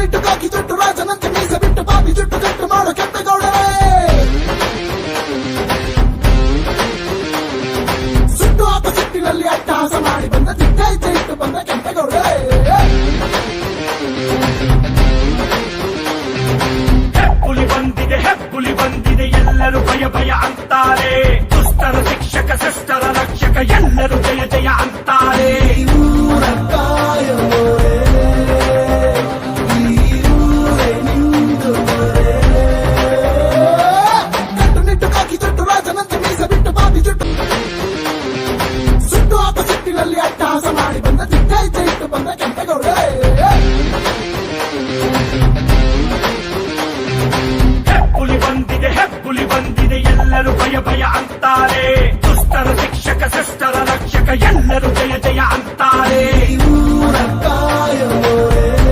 ಕಣ್ಣಿಟ್ಟು ಕಾಕಿ ಜುಟ್ಟು ರಾಜನಂತೆ ಮೀಸ ಬಿಟ್ಟು ಬಾಬಿ ಜುಟ್ಟು ಜುಟ್ಟು ಮಾಡೋ ಕೆಟ್ಟ ಗೌಡರೇ ಸುಟ್ಟು ಹಾಕ ಸಿಟ್ಟಿನಲ್ಲಿ ಅಟ್ಟಹಾಸ ಮಾಡಿ ಬಂದ ಚಿಕ್ಕ ಇಚ್ಛೆ ಬಂದ ಕೆಟ್ಟ ಗೌಡರೇ ಹೆಬ್ಬುಲಿ ಬಂದಿದೆ ಹೆಬ್ಬುಲಿ ಬಂದಿದೆ, ಎಲ್ಲರೂ ಭಯ ಭಯ ಅಂತಾರೆ. ದುಷ್ಟರ ಶಿಕ್ಷಕ ಶಿಷ್ಟರ ರಕ್ಷಕ, ಎಲ್ಲರೂ ಜಯ ಜಯ ಅಂತಾರೆ. ಕ್ಷೇತ್ರದಲ್ಲಿ ಅಟ್ಟಹಾಸ ಮಾಡಿ ಬಂದ ಚಿಕ್ಕ ಇಚ್ಛೆ ಇಟ್ಟು ಬಂದ ಕೆಂಪೇಗೌಡ ಹೆಬ್ಬುಲಿ ಬಂದಿದೆ ಹೆಬ್ಬುಲಿ ಬಂದಿದೆ, ಎಲ್ಲರೂ ಭಯ ಭಯ ಅಂತಾರೆ.